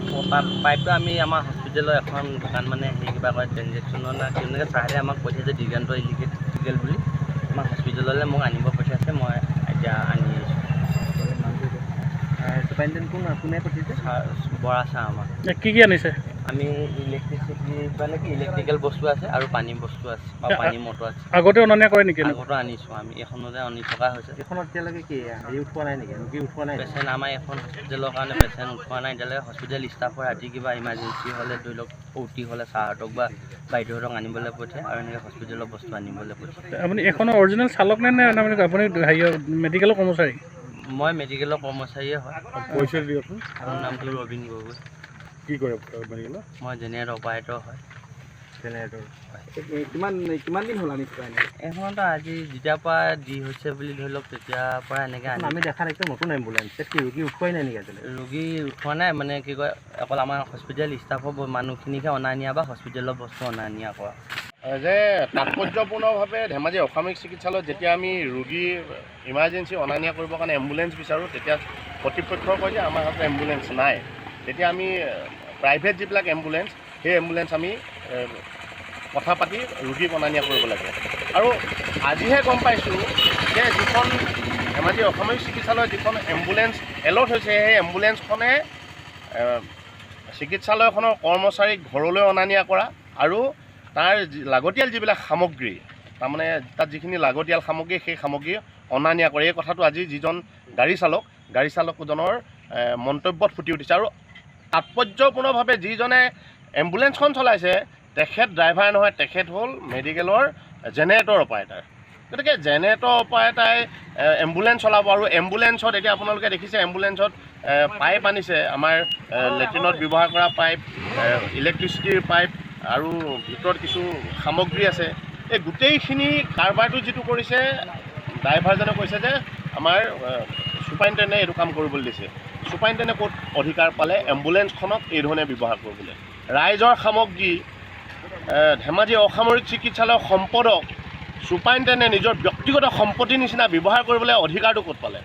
পাইপটো আমি আমাৰ হস্পিটেলৰ এখন দোকান মানে হেৰি কিবা কৰে ট্ৰেনজেকশ্যনৰ না তেনেকৈ ছাৰে আমাক পঠিয়াইছে দিগন্ত ইলিগেল বুলি আমাৰ হস্পিটেললৈ মোক আনিব পঠিয়াইছে মই এতিয়া আনি চুপাৰিনটেণ্ট কোন কোনে পঠিয়াইছে? বৰা ছাৰ আমাক এ, কি কি আনিছে? আমি ইলেক্ট্ৰিচিটি মানে কি ইলেক্ট্ৰিকেল বস্তু আছে আৰু পানী বস্তু আছে বা পানী মটৰ আছে। আগতে অনন্যা কৰে নেকি? আগতো আনিছোঁ আমি এখনতে আনি থকা হৈছে। এইখনত এতিয়ালৈকে কি হেৰি উঠোৱা নাই নেকি? ৰোগী উঠোৱা নাই? পেচেণ্ট আমাৰ এখন হস্পিটেলৰ কাৰণে পেচেণ্ট উঠোৱা নাই এতিয়ালৈকে হস্পিটেল ষ্টাফৰ ৰাতি কিবা ইমাৰ্জেঞ্চি হ'লে ধৰি লওক অতি হ'লে ছাৰহঁতক বা বাইদেউহঁতক আনিবলৈ পঠিয়াই আৰু এনেকৈ হস্পিটেলৰ বস্তু আনিবলৈ পঠিয়াই আপুনি এইখনৰ অৰিজিনেল চালক নে নে মানে আপুনি হেৰি মেডিকেলৰ কৰ্মচাৰী? মই মেডিকেলৰ কৰ্মচাৰীয়ে হয়। মোৰ নামটো ৰবীন গগৈ। কি কৰে মেডিকেলত মই জেনেৰেট অপাৰেটৰ হয়। জেনেৰেটৰ। কিমান কিমান দিন হ'ল আমি চোৱাই নাই এইখনতো আজি যেতিয়াৰ পৰা দি হৈছে বুলি ধৰি লওক তেতিয়াৰ পৰা এনেকৈ আনি আমি দেখাত একদম নতুন এম্বুলেঞ্চ ইয়াত কি ৰোগী উঠোৱাই নাই নেকি আজিলৈ ৰোগী উঠোৱা নাই মানে কি কয় অকল আমাৰ হস্পিটেল ষ্টাফৰ মানুহখিনিকহে অনা নিয়া বা হস্পিটেলৰ বস্তু অনা নিয়া কৰা। যে তাৎপৰ্যপূৰ্ণভাৱে ধেমাজি অসামৰিক চিকিৎসালয়ত যেতিয়া আমি ৰোগী ইমাৰ্জেঞ্চি অনা নিয়া কৰিবৰ কাৰণে এম্বুলেঞ্চ বিচাৰোঁ তেতিয়া কৰ্তৃপক্ষই কয় যে আমাৰ হাতত এম্বুলেঞ্চ নাই। তেতিয়া আমি প্ৰাইভেট যিবিলাক এম্বুলেঞ্চ সেই এম্বুলেঞ্চ আমি কথা পাতি ৰোগীক অনা নিয়া কৰিব লাগে। আৰু আজিহে গম পাইছোঁ যে যিখন ধেমাজি অসামৰিক চিকিৎসালয়ত যিখন এম্বুলেঞ্চ এলট হৈছে সেই এম্বুলেঞ্চখনে চিকিৎসালয়খনৰ কৰ্মচাৰীক ঘৰলৈ অনা নিয়া কৰা আৰু তাৰ লাগতিয়াল যিবিলাক সামগ্ৰী তাৰমানে তাত যিখিনি লাগতিয়াল সামগ্ৰী সেই সামগ্ৰী অনা নিয়া কৰে। এই কথাটো আজি যিজন গাড়ী চালক গাড়ী চালকজনৰ মন্তব্যত ফুটি উঠিছে। আৰু তাৎপৰ্যপূৰ্ণভাৱে যিজনে এম্বুলেঞ্চখন চলাইছে তেখেত ড্ৰাইভাৰ নহয় তেখেত হ'ল মেডিকেলৰ জেনেৰেটৰ অপাৰেটাৰ। গতিকে জেনেৰেটৰ অপাৰেটাৰে এ, এম্বুলেঞ্চ চলাব আৰু এম্বুলেঞ্চত এতিয়া আপোনালোকে দেখিছে এম্বুলেঞ্চত পাইপ আনিছে আমাৰ লেট্ৰিনত ব্যৱহাৰ কৰা পাইপ ইলেক্ট্ৰিচিটিৰ পাইপ আৰু ভিতৰত কিছু সামগ্ৰী আছে। এই গোটেইখিনি কাৰবাৰটো যিটো কৰিছে ড্ৰাইভাৰজনে কৈছে যে আমাৰ চুপাৰিনটেণ্ডে এইটো কাম কৰিবলৈ দিছে। চুপাৰিনটেণ্ডে ক'ত অধিকাৰ পালে এম্বুলেঞ্চখনক এইধৰণে ব্যৱহাৰ কৰিবলৈ। ৰাইজৰ সামগ্ৰী ধেমাজি অসামৰিক চিকিৎসালয়ৰ সম্পদক চুপাৰিনটেণ্ডে নিজৰ ব্যক্তিগত সম্পত্তিৰ নিচিনা ব্যৱহাৰ কৰিবলৈ অধিকাৰটো ক'ত পালে?